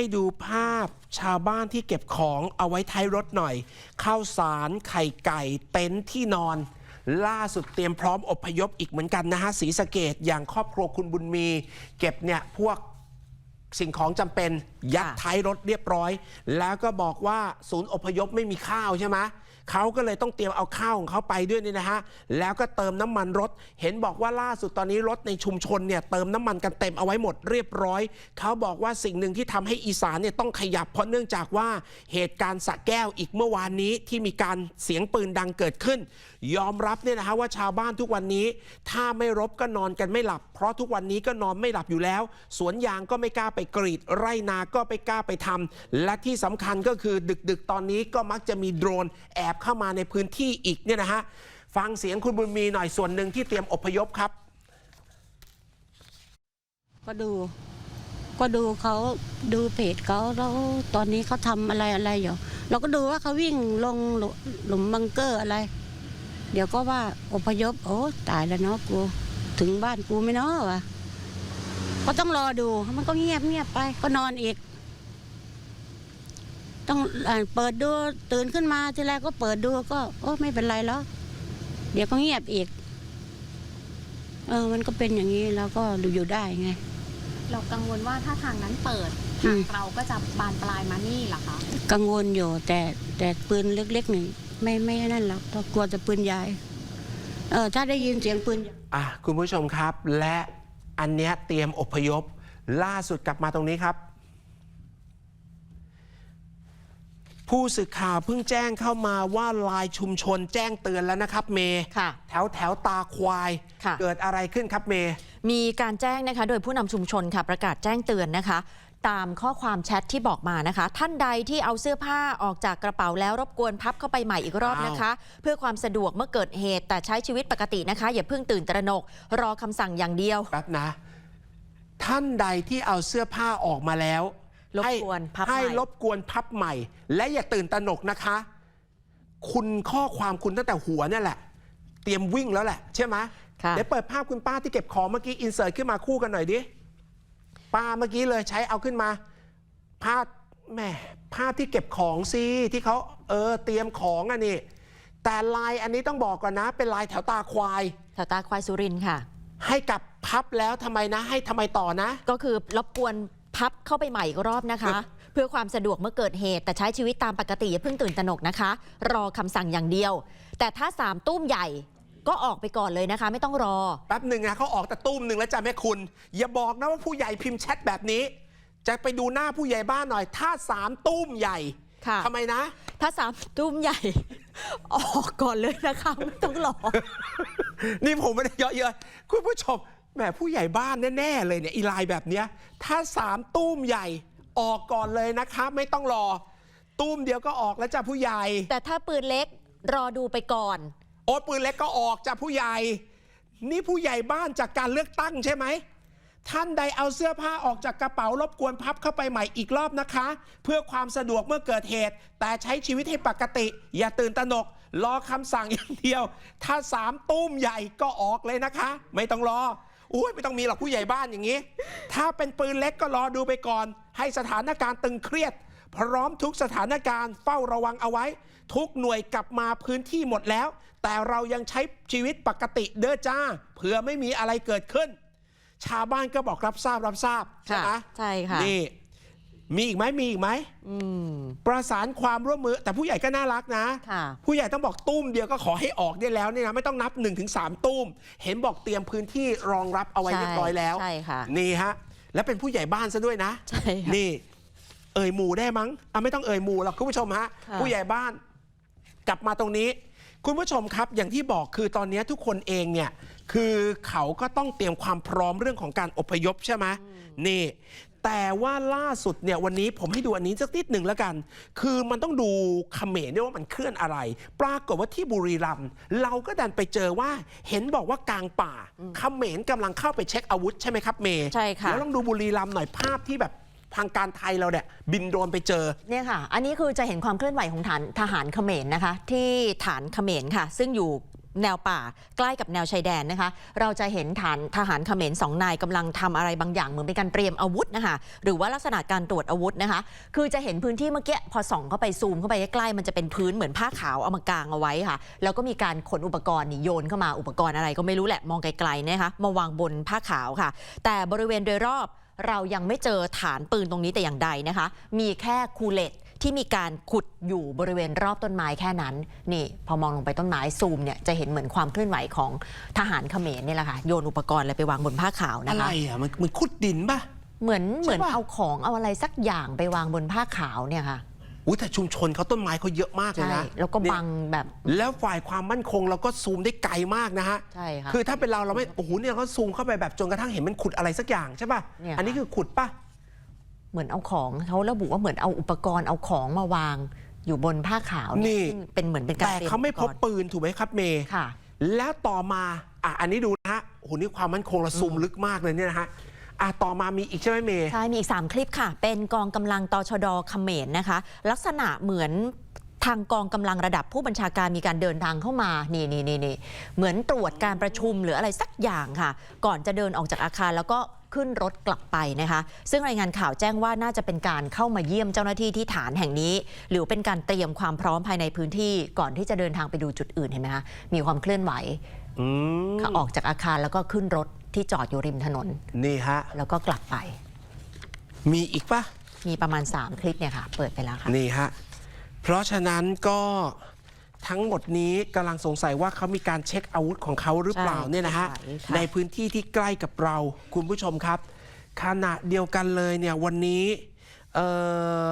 ให้ดูภาพชาวบ้านที่เก็บของเอาไว้ท้ายรถหน่อยข้าวสารไข่ไก่เต็นท์ที่นอน ล่าสุดเตรียมพร้อมอพยพอีกเหมือนกันนะฮะสีสะเกตอย่างครอบครัวคุณบุญมี เก็บเนี่ยพวกสิ่งของจำเป็นยัดค่ะท้ายรถเรียบร้อย แล้วก็บอกว่าศูนย์อพยพไม่มีข้าวใช่ไหม เขาก็เลยต้องเตรียมเอาข้าวของเขาไปด้วยนี่นะฮะแล้วก็เติมน้ำมันรถ เห็นบอกว่าล่าสุดตอนนี้รถในชุมชนเนี่ยเติมน้ำมันกันเต็มเอาไว้หมดเรียบร้อย เขาบอกว่าสิ่งหนึ่งที่ทำให้อีสานเนี่ยต้องขยับเพราะเนื่องจากว่าเหตุการณ์สะแก้วอีกเมื่อวานนี้ที่มีการเสียงปืนดังเกิดขึ้น ยอมรับเนี่ยนะฮะว่าชาวบ้านทุกวันนี้ ถ้าไม่รบก็นอนกันไม่หลับ เพราะทุกวันนี้ก็นอนไม่หลับอยู่แล้ว สวนยางก็ไม่กล้าไปกรีด ไร่นาก็ไม่กล้าไปทำและที่สำคัญก็คือดึกๆ ตอนนี้ก็มักจะมีโดรนแอบเข้ามาในพื้นที่อีกเนี่ยนะฮะฟังเสียงคุณบุญมีหน่อยส่วนหนึ่งที่เตรียมอพยพครับ ก็ดู ก็ดูเขาดูเพจเขาแล้วตอนนี้เขาทำอะไรอะไรอยู่เราก็ดูว่าเขาวิ่งลงหลุมบังเกอร์อะไร เดี๋ยวก็ว่าอพยพ โอ้ตายแล้วเนาะกูถึงบ้านกูไม่เนาะวะก็ต้องรอดูมันก็เงียบเงียบไปก็นอนอีก ต้องอ่าเปิดดูตื่นขึ้นมาทีแรกก็เปิดดูก็ โอ้ไม่เป็นไรแล้วเดี๋ยวก็เงียบอีก เออ มันก็เป็นอย่างนี้แล้วก็ดูอยู่ได้ไง เรากังวลว่าถ้าทางนั้นเปิดอืมทางเราก็จะบานปลายมานี่เหรอคะกังวลอยู่แต่แต่ปืนเล็กๆนี่ไม่ไม่นั่นหรอกเพราะกลัวจะปืนใหญ่เออถ้าได้ยินเสียงปืนใหญ่อะคุณผู้ชมครับ และอันเนี้ยเตรียมอพยพ ล่าสุดกลับมาตรงนี้ครับ ผู้สื่อข่าวเพิ่งแจ้งเข้ามาว่าลายชุมชนแจ้งเตือนแล้วนะครับเมย์ค่ะแถวแถวตาควายค่ะเกิดอะไรขึ้นครับเมย์มีการแจ้งนะคะ โดยผู้นำชุมชนค่ะประกาศแจ้งเตือนนะคะ ตามข้อความแชทที่บอกมานะคะ ท่านใดที่เอาเสื้อผ้าออกจากกระเป๋าแล้วรบกวนพับเข้าไปใหม่อีกรอบนะคะ เพื่อความสะดวกเมื่อเกิดเหตุ แต่ใช้ชีวิตปกตินะคะ อย่าเพิ่งตื่นตระหนก รอคำสั่งอย่างเดียวแป๊บนะ ท่านใดที่เอาเสื้อผ้าออกมาแล้ว รบให้กวนพับให้ใหม่รบกวนพับใหม่ และอย่าตื่นตระหนกนะคะ คุณข้อความคุณตั้งแต่หัวเนี่ยแหละ เตรียมวิ่งแล้วแหละ ใช่ไหมค่ะเดี๋ยวเปิดภาพคุณป้าที่เก็บของเมื่อกี้อินเสิร์ตขึ้นมาคู่กันหน่อยดิป้าเมื่อกี้เลยใช้เอาขึ้นมา ภาพแหม่ภาพที่เก็บของสิที่เขาเออเตรียมของอะนี่แต่ลายอันนี้ต้องบอกก่อนนะ เป็นลายแถวตาควาย แถวตาควายสุรินทร์ค่ะ ให้กับพับแล้วทำไมนะ ให้ทำไมต่อนะ ก็คือรบกวน พับเข้าไปใหม่อีกรอบนะคะ เพื่อความสะดวกเมื่อเกิดเหตุ แต่ใช้ชีวิตตามปกติอย่าเพิ่งตื่นตระหนกนะคะ รอคำสั่งอย่างเดียว แต่ถ้าสามตุ้มใหญ่ก็ออกไปก่อนเลยนะคะ ไม่ต้องรอ แป๊บหนึ่งนะเขาออกแต่ตุ้มหนึ่งแล้วจ้ะแม่คุณ อย่าบอกนะว่าผู้ใหญ่พิมพ์แชทแบบนี้ จะไปดูหน้าผู้ใหญ่บ้านหน่อย ถ้าสามตุ้มใหญ่ค่ะ ทำไมนะ ถ้าสามตุ้มใหญ่ ออกก่อนเลยนะคะ ไม่ต้องรอ นี่ผมไม่ได้เยอะเยอะคุณผู้ชม แหมผู้ใหญ่บ้านแน่ๆเลยเนี่ยอีไลน์แบบเนี้ยถ้าสามตุ้มใหญ่ออกก่อนเลยนะคะไม่ต้องรอ ตุ้มเดียวก็ออกแล้วจ้ะผู้ใหญ่ แต่ถ้าปืนเล็กรอดูไปก่อน โอ๊ตปืนเล็กก็ออกจ้ะผู้ใหญ่ นี่ผู้ใหญ่บ้านจากการเลือกตั้งใช่ไหม ท่านใดเอาเสื้อผ้าออกจากกระเป๋ารบกวนพับเข้าไปใหม่อีกรอบนะคะ เพื่อความสะดวกเมื่อเกิดเหตุ แต่ใช้ชีวิตให้ปกติ อย่าตื่นตระหนก รอคำสั่งอย่างเดียว ถ้าสามตุ้มใหญ่ก็ออกเลยนะคะ ไม่ต้องรอ อุ้ยไม่ต้องมีหรอกผู้ใหญ่บ้านอย่างนี้ ถ้าเป็นปืนเล็กก็รอดูไปก่อน ให้สถานการณ์ตึงเครียด พร้อมทุกสถานการณ์เฝ้าระวังเอาไว้ ทุกหน่วยกลับมาพื้นที่หมดแล้ว แต่เรายังใช้ชีวิตปกติเด้อจ้าเผื่อไม่มีอะไรเกิดขึ้น ชาวบ้านก็บอกรับทราบรับทราบใช่ไหมค่ะใช่ค่ะนี่ มีอีกไหมมีอีกไหมอืมประสานความร่วมมือ แต่ผู้ใหญ่ก็น่ารักนะค่ะผู้ใหญ่ต้องบอกตุ้มเดียวก็ขอให้ออกได้แล้วเนี่ยนะไม่ต้องนับ1นถึงสตุ้ม เห็นบอกเตรียมพื้นที่รองรับเอาไว้ใช่เรียบร้อยแล้วใช่ค่ะนี่ฮะและเป็นผู้ใหญ่บ้านซะด้วยนะใช่ค่ะนี่ เอ่ยหมู่ได้มั้งอะไม่ต้องเอ่ยหมู่หรอกคุณผู้ชมฮะค่ะผู้ใหญ่บ้าน กลับมาตรงนี้ คุณผู้ชมครับ อย่างที่บอกคือตอนนี้ทุกคนเองเนี่ยคือเขาก็ต้องเตรียมความพร้อมเรื่องของการอพยพใช่ไหมนี่ แต่ว่าล่าสุดเนี่ยวันนี้ผมให้ดูอันนี้สักนิดหนึ่งแล้วกัน คือมันต้องดูเขมรด้วยว่ามันเคลื่อนอะไร ปรากฏว่าที่บุรีรัมย์เราก็ดันไปเจอว่าเห็นบอกว่ากลางป่าเขมรกำลังเข้าไปเช็คอาวุธใช่ไหมครับเมย์ใช่ค่ะแล้วลองดูบุรีรัมย์หน่อยภาพที่แบบทางการไทยเราเนี่ยบินโดรนไปเจอเนี่ยค่ะ อันนี้คือจะเห็นความเคลื่อนไหวของฐานทหารเขมรนะคะ ที่ฐานเขมรค่ะ ซึ่งอยู่ แนวป่าใกล้กับแนวชายแดนนะคะ เราจะเห็นฐานทหารเขมรสองนายกำลังทำอะไรบางอย่างเหมือนเป็นการเตรียมอาวุธนะคะ หรือว่าลักษณะการตรวจอาวุธนะคะ คือจะเห็นพื้นที่เมื่อกี้พอส่องเข้าไปซูมเข้าไปใกล้ๆมันจะเป็นพื้นเหมือนผ้าขาวเอามากางเอาไว้ค่ะ แล้วก็มีการขนอุปกรณ์นี่โยนเข้ามาอุปกรณ์อะไรก็ไม่รู้แหละมองไกลๆนะคะมาวางบนผ้าขาวค่ะ แต่บริเวณโดยรอบเรายังไม่เจอฐานปืนตรงนี้แต่อย่างใดนะคะ มีแค่คูเลต ที่มีการขุดอยู่บริเวณรอบต้นไม้แค่นั้น นี่ พอมองลงไปต้นไม้ซูมเนี่ยจะเห็นเหมือนความเคลื่อนไหวของทหารเขมรเนี่ยแหละค่ะโยนอุปกรณ์อะไรไปวางบนผ้าขาวอะนะไรคะอะมันมันขุดดินป่ะ เหมือนใช่ปะเหมือนเอาของเอาอะไรสักอย่างไปวางบนผ้าขาวเนี่ยค่ะอุ้ยแต่ชุมชนเขาต้นไม้เขาเยอะมากเลยใช่นะแล้วก็เนี่ยบังแบบแล้วฝ่ายความมั่นคงเราก็ซูมได้ไกลมากนะฮะใช่ค่ะคือถ้าเป็นเราเราไม่โอ้โหเนี่ยเขาซูมเข้าไปแบบจนกระทั่งเห็นมันขุดอะไรสักอย่างใช่ป่ะเนี่ยอันนี้คือขุดป่ะ เหมือนเอาของเขาระบุว่าเหมือนเอาอุปกรณ์เอาของมาวางอยู่บนผ้าขาวเยนี่ ซึ่งเป็นเหมือนเป็นการแต่ตรียเขาไม่พบอุปกรณ์ปืนถูกไหมครับเมย์ ค่ะ แล้วต่อมาอะอันนี้ดูนะฮะโอ้โหนี่ความมั่นคงเราซูมลึกมากเลยเนี่ยนะฮะอะต่อมามีอีกใช่ไหมเมย์ ใช่ มีอีก 3 คลิปค่ะ เป็นกองกำลังตชดเขมรนะคะ ลักษณะเหมือนทางกองกำลังระดับผู้บัญชาการมีการเดินทางเข้ามา นี่นี่นี่นี่เหมือนตรวจการประชุมหรืออะไรสักอย่างค่ะ ก่อนจะเดินออกจากอาคารแล้วก็ ขึ้นรถกลับไปนะคะ ซึ่งรายงานข่าวแจ้งว่าน่าจะเป็นการเข้ามาเยี่ยมเจ้าหน้าที่ที่ฐานแห่งนี้ หรือเป็นการเตรียมความพร้อมภายในพื้นที่ก่อนที่จะเดินทางไปดูจุดอื่นเห็นไหมคะมีความเคลื่อนไหวอืมค่ะออกจากอาคารแล้วก็ขึ้นรถที่จอดอยู่ริมถนนนี่ฮะแล้วก็กลับไป มีอีกป่ะมีประมาณ 3 คลิปเนี่ยค่ะ เปิดไปแล้วค่ะนี่ฮะเพราะฉะนั้นก็ ทั้งหมดนี้กำลังสงสัยว่าเขามีการเช็คอาวุธของเขาหรือเปล่าใช่เนี่ยนะฮะ ใช่ค่ะ ในพื้นที่ที่ใกล้กับเรา คุณผู้ชมครับ ขณะเดียวกันเลยเนี่ยวันนี้เอ่อ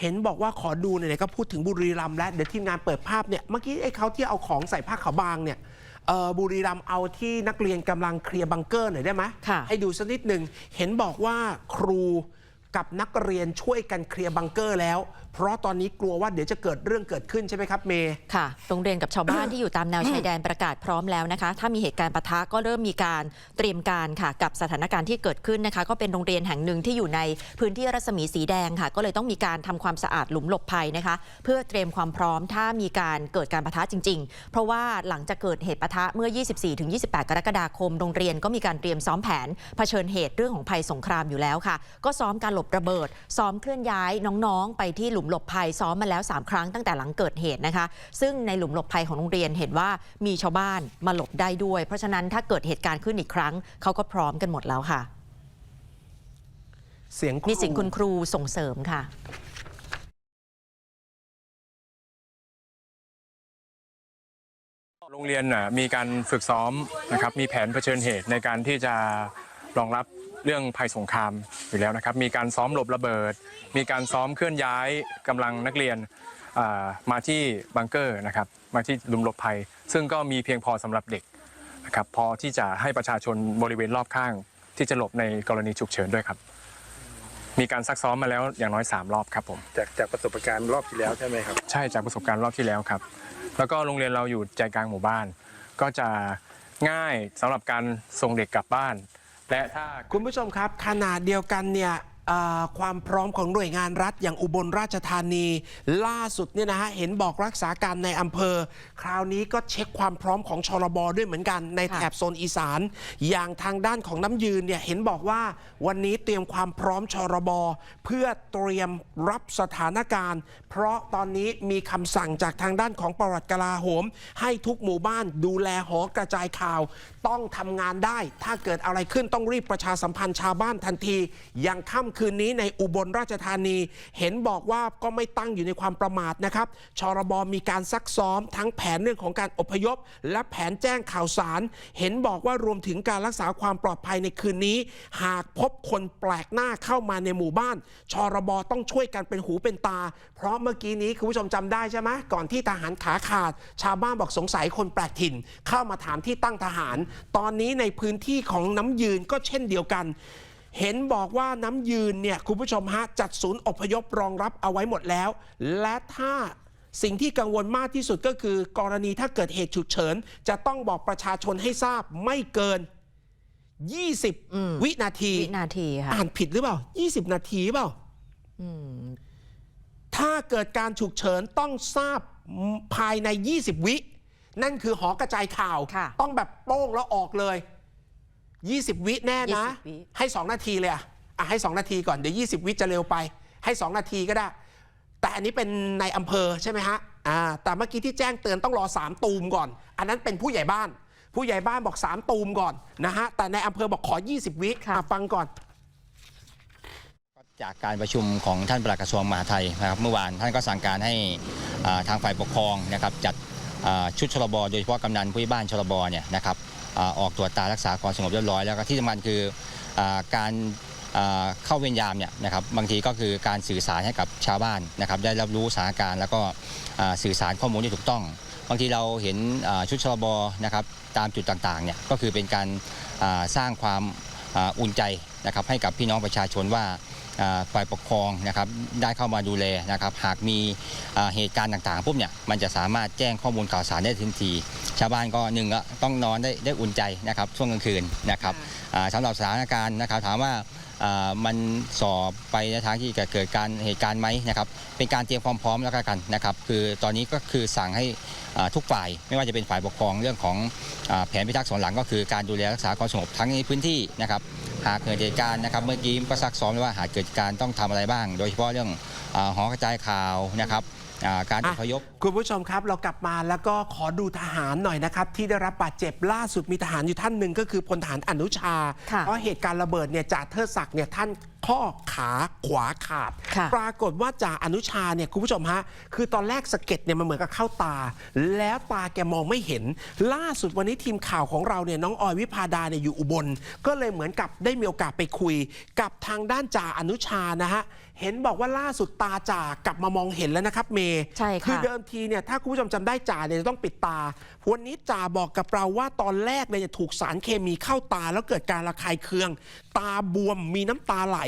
เห็นบอกว่าขอดูเนี่ยก็พูดถึงบุรีรัมย์แล้วเดี๋ยวทีมงานเปิดภาพเนี่ยเมื่อกี้ไอ้เขาที่เอาของใส่ผ้าขาวบางเนี่ยเอ่อบุรีรัมย์เอาที่นักเรียนกำลังเคลียร์บังเกอร์หน่อยได้ไหมค่ะ ให้ดูสักนิดหนึ่งเห็นบอกว่าครูกับนักเรียนช่วยกันเคลียร์บังเกอร์แล้ว เพราะตอนนี้กลัวว่าเดี๋ยวจะเกิดเรื่องเกิดขึ้นใช่ไหมครับเมย์ค่ะ โรงเรียนกับชาวบ้านที่อยู่ตามแนวชายแดนประกาศพร้อมแล้วนะคะ ถ้ามีเหตุการณ์ปะทะก็เริ่มมีการเตรียมการค่ะ กับสถานการณ์ที่เกิดขึ้นนะคะ ก็เป็นโรงเรียนแห่งหนึ่งที่อยู่ในพื้นที่รัศมีสีแดงค่ะ ก็เลยต้องมีการทำความสะอาดหลุมหลบภัยนะคะ เพื่อเตรียมความพร้อมถ้ามีการเกิดการปะทะจริง ๆ เพราะว่าหลังจากเกิดเหตุปะทะเมื่อ 24-28 กรกฎาคม โรงเรียนก็มีการเตรียมซ้อมแผนเผชิญเหตุเรื่องของภัยสงครามอยู่แล้วค่ะ ก็ซ้อมการหลบระเบิด ซ้อมเคลื่อนย้ายน้องๆ ไปที่หลุมหลบภัยซ้อมมาแล้ว 3 ครั้งตั้งแต่หลังเกิดเหตุนะคะ ซึ่งในหลุมหลบภัยของโรงเรียนเห็นว่ามีชาวบ้านมาหลบได้ด้วย เพราะฉะนั้นถ้าเกิดเหตุการณ์ขึ้นอีกครั้งเขาก็พร้อมกันหมดแล้วค่ะ เสียงครูมีสิ่งคุณครูส่งเสริมค่ะโรงเรียนน่ะมีการฝึกซ้อมนะครับมีแผนเผชิญเหตุในการที่จะรองรับ เรื่องภัยสงครามอยู่แล้วนะครับ มีการซ้อมหลบระเบิด มีการซ้อมเคลื่อนย้ายกำลังนักเรียนอ่ามาที่บังเกอร์นะครับมาที่หลุมหลบภัย ซึ่งก็มีเพียงพอสำหรับเด็กนะครับพอที่จะให้ประชาชนบริเวณรอบข้าง ที่จะหลบในกรณีฉุกเฉินด้วยครับ มีการซักซ้อมมาแล้วอย่างน้อย 3 รอบครับผมจากจากประสบการณ์รอบที่แล้วใช่ไหมครับใช่จากประสบการณ์รอบที่แล้วครับ แล้วก็โรงเรียนเราอยู่ใจกลางหมู่บ้าน ก็จะง่ายสำหรับการส่งเด็กกลับบ้าน และถ้าคุณผู้ชมครับขนาดเดียวกันเนี่ย ความพร้อมของหน่วยงานรัฐอย่างอุบลราชธานี ล่าสุดเนี่ยนะฮะเห็นบอกรักษาการในอำเภอ คราวนี้ก็เช็คความพร้อมของชลบด้วยเหมือนกันในค่ะแถบโซนอีสาน อย่างทางด้านของน้ำยืนเนี่ยเห็นบอกว่าวันนี้เตรียมความพร้อมชลบเพื่อเตรียมรับสถานการณ์ เพราะตอนนี้มีคำสั่งจากทางด้านของปลัดกลาโหม ให้ทุกหมู่บ้านดูแลหอกระจายข่าว ต้องทำงานได้ ถ้าเกิดอะไรขึ้นต้องรีบประชาสัมพันธ์ชาวบ้านทันทีอย่างค่ำคืนนี้ในอุบลราชธานี เห็นบอกว่าก็ไม่ตั้งอยู่ในความประมาทนะครับชรบมีการซักซ้อมทั้งแผนเรื่องของการอพยพ และแผนแจ้งข่าวสาร เห็นบอกว่ารวมถึงการรักษาความปลอดภัยในคืนนี้ หากพบคนแปลกหน้าเข้ามาในหมู่บ้านชรบต้องช่วยกันเป็นหูเป็นตา เพราะเมื่อกี้นี้คุณผู้ชมจำได้ใช่ไหมก่อนที่ทหารขาขาด ชาวบ้านบอกสงสัยคนแปลกถิ่น เข้ามาถามที่ตั้งทหาร ตอนนี้ในพื้นที่ของน้ำยืนก็เช่นเดียวกัน เห็นบอกว่าน้ำยืนเนี่ยคุณผู้ชมฮะจัดศูนย์อพยพรองรับเอาไว้หมดแล้ว และถ้าสิ่งที่กังวลมากที่สุดก็คือ กรณีถ้าเกิดเหตุฉุกเฉิน จะต้องบอกประชาชนให้ทราบไม่เกิน 20 วินาทีวินาทีค่ะอ่านผิดหรือเปล่า 20 นาทีเปล่าอืมถ้าเกิดการฉุกเฉินต้องทราบภายใน 20 วิ นั่นคือหอกระจายข่าวค่ะต้องแบบโป้งแล้วออกเลย 20 วิแน่นะ 20วิ ให้ 2 นาทีเลยอะอะให้ 2 นาทีก่อนเดี๋ยว 20 วิจะเร็วไป ให้ 2 นาทีก็ได้ แต่อันนี้เป็นในอำเภอใช่ไหมฮะอ่าแต่เมื่อกี้ที่แจ้งเตือนต้องรอ 3 ตูมก่อน อันนั้นเป็นผู้ใหญ่บ้าน ผู้ใหญ่บ้านบอก 3 ตูมก่อนนะฮะแต่ในอำเภอบอกขอ 20 วิค่ะอะฟังก่อน จากการประชุมของท่านปลัดกระทรวงมหาดไทยนะครับเมื่อวานท่านก็สั่งการให้อ่าทางฝ่ายปกครองนะครับจัดอ่าชุดชลบโดยเฉพาะกำนันผู้ใหญ่บ้านชลบเนี่ยนะครับ ออกตรวจตารักษาความสงบเรียบร้อย แล้วก็ที่สำคัญคืออการเข้าเวรยามเนี่ยนะครับบางทีก็คือการสื่อสารให้กับชาวบ้านนะครับ ได้รับรู้สถานการณ์แล้วก็สื่อสารข้อมูลที่ถูกต้อง บางทีเราเห็นชุดชลบนะครับตามจุดต่างๆเนี่ยก็คือเป็นการสร้างความอุ่นใจนะครับให้กับพี่น้องประชาชนว่า ฝ่ายปกครองนะครับได้เข้ามาดูแลนะครับ หากมีอ่าเหตุการณ์ต่างๆปุ๊บเนี่ยมันจะสามารถแจ้งข้อมูลข่าวสารได้ทันทีชาวบ้านก็หนึ่งก็ต้องนอนได้ได้อุ่นใจนะครับช่วงกลางคืนนะครับอ่าสำหรับสถานการณ์นะครับถามว่าอ่า มันสอบไปในทางที่จะเกิดการเหตุการณ์ไหมนะครับเป็นการเตรียมความพร้อมแล้วกันนะครับ คือตอนนี้ก็คือสั่งให้ทุกฝ่ายไม่ว่าจะเป็นฝ่ายปกครองเรื่องของแผนพิทักษ์สอนหลังก็คือการดูแลรักษาความสงบทั้งในพื้นที่นะครับหากเกิดเหตุการณ์นะครับเมื่อกี้ก็ซักซ้อมว้ว่าหากเกิดการต้องทำอะไรบ้าง โดยเฉพาะเรื่องหอกระจายข่าวนะครับ การออะพยพ คุณผู้ชมครับเรากลับมาแล้วก็ขอดูทหารหน่อยนะครับ ที่ได้รับบาดเจ็บล่าสุดมีทหารอยู่ท่านหนึ่งก็คือพลทหารอนุชาค่ะเพราะเหตุการณ์ระเบิดเนี่ยจ่าเทิดศักดิ์เนี่ยท่านข้อขาขวาขาดค่ะปรากฏว่าจ่าอนุชาเนี่ยคุณผู้ชมฮะ คือตอนแรกสะเก็ดเนี่ยมันเหมือนกับเข้าตา แล้วตาแกมองไม่เห็น ล่าสุดวันนี้ทีมข่าวของเราเนี่ยน้องออยวิพาดาเนี่ยอยู่อุบล ก็เลยเหมือนกับได้มีโอกาสไปคุย กับทางด้านจ่าอนุชานะฮะเห็นบอกว่าล่าสุดตาจ่ากลับมามองเห็นแล้วนะครับเมย์ใช่ค่ะคือเดิมทีเนี่ยถ้าคุณผู้ชมจำได้จ่าเนี่ยจะต้องปิดตา วันนี้จ่าบอกกับเราว่าตอนแรกเนี่ยจะถูกสารเคมีเข้าตาแล้วเกิดการระคายเคือง ตาบวมมีน้ำตาไหล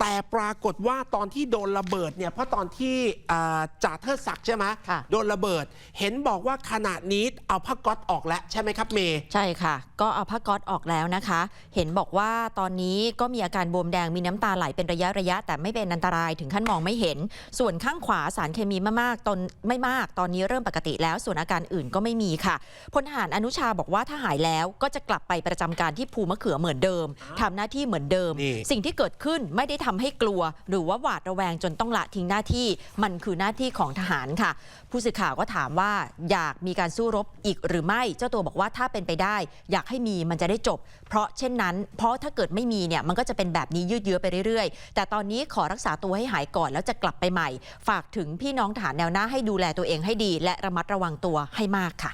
แต่ปรากฏว่าตอนที่โดนระเบิดเนี่ยเพราะตอนที่อ่าจ่าเทิดศักดิ์ใช่ไหมค่ะ โดนระเบิด เห็นบอกว่าขณะนี้เอาผ้าก๊อตออกแล้วใช่ไหมครับเมย์ ใช่ค่ะ ก็เอาผ้าก๊อซออกแล้วนะคะ เห็นบอกว่าตอนนี้ก็มีอาการบวมแดงมีน้ำตาไหลเป็นระยะระยะ แต่ไม่เป็นอันตรายถึงขั้นมองไม่เห็น ส่วนข้างขวาสารเคมีไม่มากตอนไม่มาก ตอนนี้เริ่มปกติแล้ว ส่วนอาการอื่นก็ไม่มีค่ะพลทหารอนุชาบอกว่าถ้าหายแล้วก็จะกลับไปประจำการที่ภูมะเขือเหมือนเดิมทำหน้าที่เหมือนเดิม นี่ สิ่งที่เกิดขึ้นไม่ได้ทำให้กลัว หรือว่าหวาดระแวงจนต้องละทิ้งหน้าที่ มันคือหน้าที่ของทหารค่ะ ผู้สื่อข่าวก็ถามว่าอยากมีการสู้รบอีกหรือไม่ เจ้าตัวบอกว่าถ้าเป็นไปได้ อยากให้มีมันจะได้จบ เพราะเช่นนั้น เพราะถ้าเกิดไม่มีเนี่ยมันก็จะเป็นแบบนี้ยืดเยื้อไปเรื่อยๆ แต่ตอนนี้ขอรักษาตัวให้หายก่อนแล้วจะกลับไปใหม่ ฝากถึงพี่น้องทหารแนวหน้าให้ดูแลตัวเองให้ดี และระมัดระวังตัวให้มากค่ะ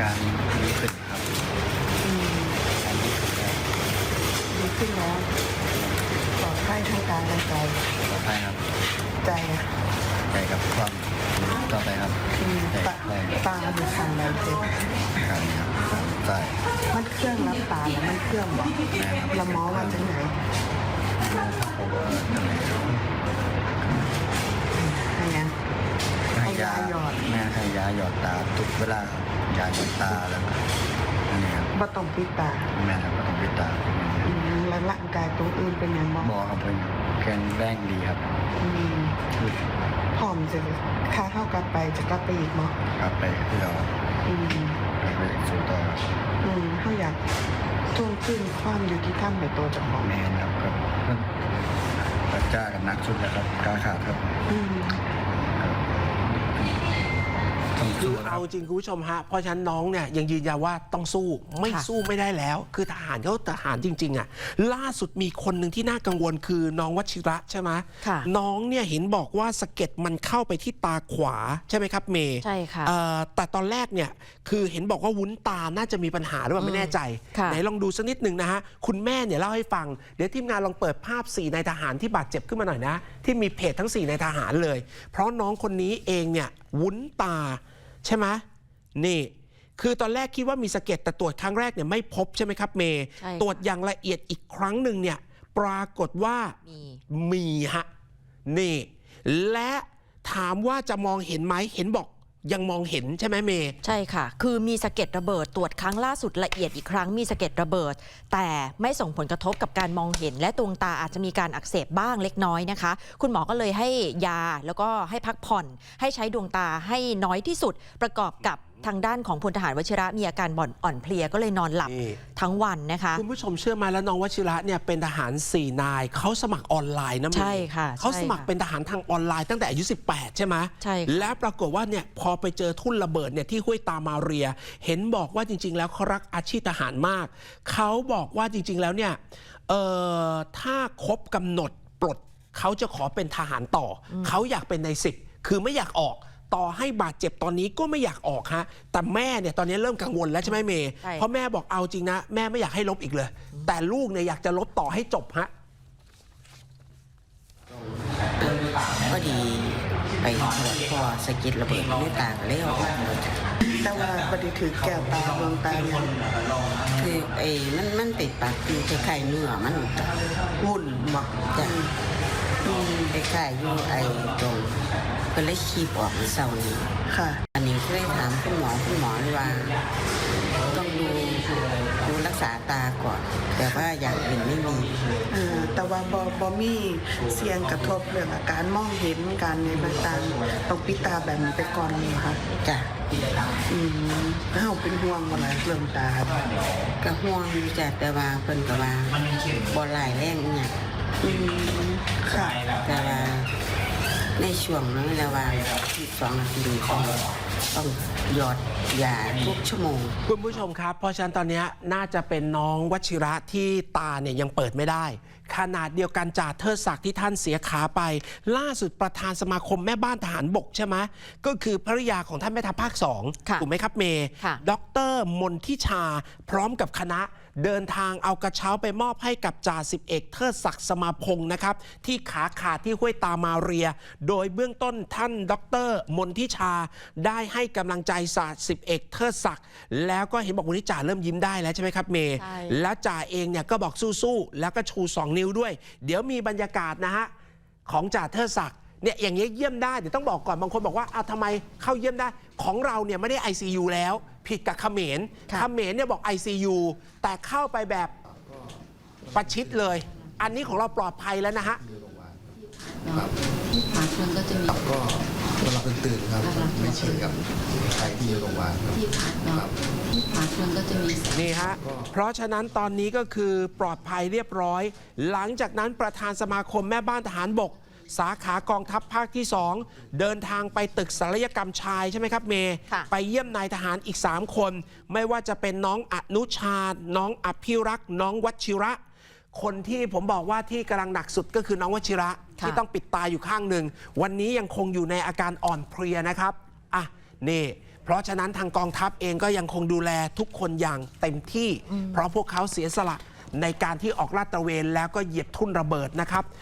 การ ดีขึ้นแล้วปลอดภัยทางกายและใจต่อไปครับใจอะใจกับความต่อไปครับอืมตาตาอยู่ข้างใดเจ็บการครับใช่มันเครื่องรับตาแล้วมันเครื่องบอกละหมอว่าจังไหนผมว่าทำไมให้ยังให้ยาหยอดแม่ให้ยาหยอดตาทุกเวลาครับยาหยอดตาแล้วก็อันนี้ครับบ่ต้องปิดตาแม่ครับก็ต้องปิดตาอืม แล้วร่างกายตรงอื่นเป็นหยังบ่บอกครับเป็นแข็งแรงดีครับอืมพร้อมจะค่าเท่ากลับไปจะกลับไปอีกบ่กลับไปที่เราอืมกลับไปสู่ต่อครับอืมเฮาอยากทวงคืนความยุติธรรมในตัวเจ้าของแมนครับครับพระเจ้ากับนักสุดแล้วครับกล้าขาดครับ อืมต้อง คืสู้อนะครัเอาบจริงคุณผู้ชมฮะเพราะฉะนั้นน้องเนี่ยยังยืนยันว่าต้องสู้ไม่ค่ะสู้ไม่ได้แล้ว คือทหารเขาทหารจริง ๆ อะ ล่าสุดมีคนหนึ่งที่น่ากังวลคือน้องวชิระใช่ไหมค่ะน้องเนี่ยเห็นบอกว่าสะเก็ดมันเข้าไปที่ตาขวาใช่ไหมครับเมย์ใช่ค่ะเอ่อแต่ตอนแรกเนี่ยคือเห็นบอกว่าวุ้นตาน่าจะมีปัญหาหรือเปล่าไม่แน่ใจค่ะไหนลองดูสักนิดหนึ่งนะฮะคุณแม่เนี่ยเล่าให้ฟังเดี๋ยวทีมงานลองเปิดภาพ4นายทหารที่บาดเจ็บขึ้นมาหน่อยนะ ที่มีเพจทั้ง4นายทหารเลย เพราะน้องคนนี้เองเนี่ยวุ้นตา ใช่ไหมนี่ คือตอนแรกคิดว่ามีสะเก็ดแต่ตรวจครั้งแรกเนี่ยไม่พบใช่ไหมครับเมย์ใช่ค่ะ ตรวจอย่างละเอียดอีกครั้งหนึ่งเนี่ย ปรากฏว่า มี มีฮะ นี่ และถามว่าจะมองเห็นไหมเห็นบอก ยังมองเห็นใช่ไหมเมย์ใช่ค่ะ คือมีสะเก็ดระเบิดตรวจครั้งล่าสุดละเอียดอีกครั้งมีสะเก็ดระเบิด แต่ไม่ส่งผลกระทบกับการมองเห็น และดวงตาอาจจะมีการอักเสบบ้างเล็กน้อยนะคะ คุณหมอก็เลยให้ยาแล้วก็ให้พักผ่อน ให้ใช้ดวงตาให้น้อยที่สุดประกอบกับ ทางด้านของพลทหารวชิระมีอาการบ่อนอ่อนเพลียก็เลยนอนหลับนี่ ทั้งวันนะคะ คุณผู้ชมเชื่อไหมาแล้วน้องวชิระเนี่ยเป็นทหาร4นายเขาสมัครออนไลน์นะเมย์ใช่ค่ะเขาสมัครใช่ค่ะเป็นทหารทางออนไลน์ตั้งแต่อายุ 18 ใช่ไหมใช่ค่ะ และปรากฏว่าเนี่ยพอไปเจอทุ่นระเบิดเนี่ยที่ห้วยตามาเรีย เห็นบอกว่าจริง ๆ แล้วเขารักอาชีพทหารมากเขาบอกว่าจริง ๆ แล้วเนี่ยเอ่อถ้าครบกำหนดปลดเขาจะขอเป็นทหารต่ออเขาอยากเป็นในสิบคือไม่อยากออก ต่อให้บาดเจ็บตอนนี้ก็ไม่อยากออกฮะ แต่แม่เนี่ยตอนนี้เริ่มกังวลแล้วใช่ไหมเมย์ ใช่ เพราะแม่บอกเอาจริงนะ แม่ไม่อยากให้ลบอีกเลย แต่ลูกเนี่ยอยากจะลบต่อให้จบฮะ พอดีไปตรวจพอสะเกิดระเบิดในตาก็เลยเอาออกมาจ้ะแต่ว่าบไดีถือแก้วตาดวงตาเนี่ยคือไอ้มันมันติดปากคือคล้ายๆเนื้อมันจ้ะวุ่นหมักจ้ะ คล้ายๆอยู่ไอ้ตรงก็เลยคีบออกเศร้านี้ค่ะ อันนี้ก็เลยถามคุณหมอคุณหมอเลยว่า ต้องดูดูรักษาตาก่อน แต่ว่าอย่างอื่นไม่มีเออแต่ว่าบอบอมีเสี่ยงกระทบเรื่องอาการมองเห็นการในต่างๆต้องปิดตาแบบนี้ไปก่อนเลยค่ะ จ้ะอืมเฮาเป็นห่วงเวลาเรื่องตาก็ห่วงอยู่จ้ะแต่ว่าเพิ่นก็ว่าบ่หลายแรงเนี่ย อืมค่ะแต่ว่าในช่วงนั้นระหว่างที่สองนาทีต้องต้องหยอดยาทุกชั่วโมง คุณผู้ชมครับ เพราะฉะนั้นตอนนี้น่าจะเป็นน้องวชิระที่ตาเนี่ยยังเปิดไม่ได้ ขนาดเดียวกันจ่าเทิดศักดิ์ที่ท่านเสียขาไป ล่าสุดประธานสมาคมแม่บ้านทหารบกใช่ไหมก็คือภริยาของท่านแม่ทัพภาคสองค่ะถูกไหมครับเมย์ค่ะดรมนทิชา พร้อมกับคณะ เดินทางเอากระเช้าไปมอบให้กับจ่าสิบเอกเทิดศักดิ์สมาพงศ์นะครับ ที่ขาขาดที่ห้วยตามาเรีย โดยเบื้องต้นท่านดรมนทิชา ได้ให้กำลังใจศาสตร์สิบเอกเทิดศักดิ์แล้วก็เห็นบอกวันนี้จ่าเริ่มยิ้มได้แล้วใช่ไหมครับเมย์ใช่แล้วจ่าเองเนี่ยก็บอกสู้ๆแล้วก็ชู 2 นิ้วด้วย เดี๋ยวมีบรรยากาศนะฮะของจ่าเทิดศักดิ์เนี่ยอย่างนี้ยเยี่ยมได้เดี๋ยวต้องบอกก่อนบางคนบอกว่าอ้าวทำไมเข้าเยี่ยมได้ของเราเนี่ยไม่ได้ ICU แล้ว ผิดกับเขมรค่ะ เขมรเนี่ยบอก ICU แต่เข้าไปแบบประชิดเลย อันนี้ของเราปลอดภัยแล้วนะฮะที่พักมันก็จะมีก็นอนหลับตื่นๆครับไม่ชินกับใครที่อยู่โรงพยาบาลครับ ที่พักเนาะที่พักมันก็จะมี นี่ฮะ เพราะฉะนั้นตอนนี้ก็คือปลอดภัยเรียบร้อย หลังจากนั้นประธานสมาคมแม่บ้านทหารบก สาขากองทัพภาคที่ 2 เดินทางไปตึกศัลยกรรมชายใช่ไหมครับเมย์ค่ะไปเยี่ยมนายทหารอีก 3 คน ไม่ว่าจะเป็นน้องอนุชา น้องอภิรักษ์ น้องวัชิระ คนที่ผมบอกว่าที่กำลังหนักสุดก็คือน้องวชิระค่ะที่ต้องปิดตาอยู่ข้างหนึ่ง วันนี้ยังคงอยู่ในอาการอ่อนเพลียนะครับอะนี่เพราะฉะนั้นทางกองทัพเองก็ยังคงดูแลทุกคนอย่างเต็มที่ เพราะพวกเขาเสียสละในการที่ออกลาดตระเวนแล้วก็เหยียบทุ่นระเบิดนะครับ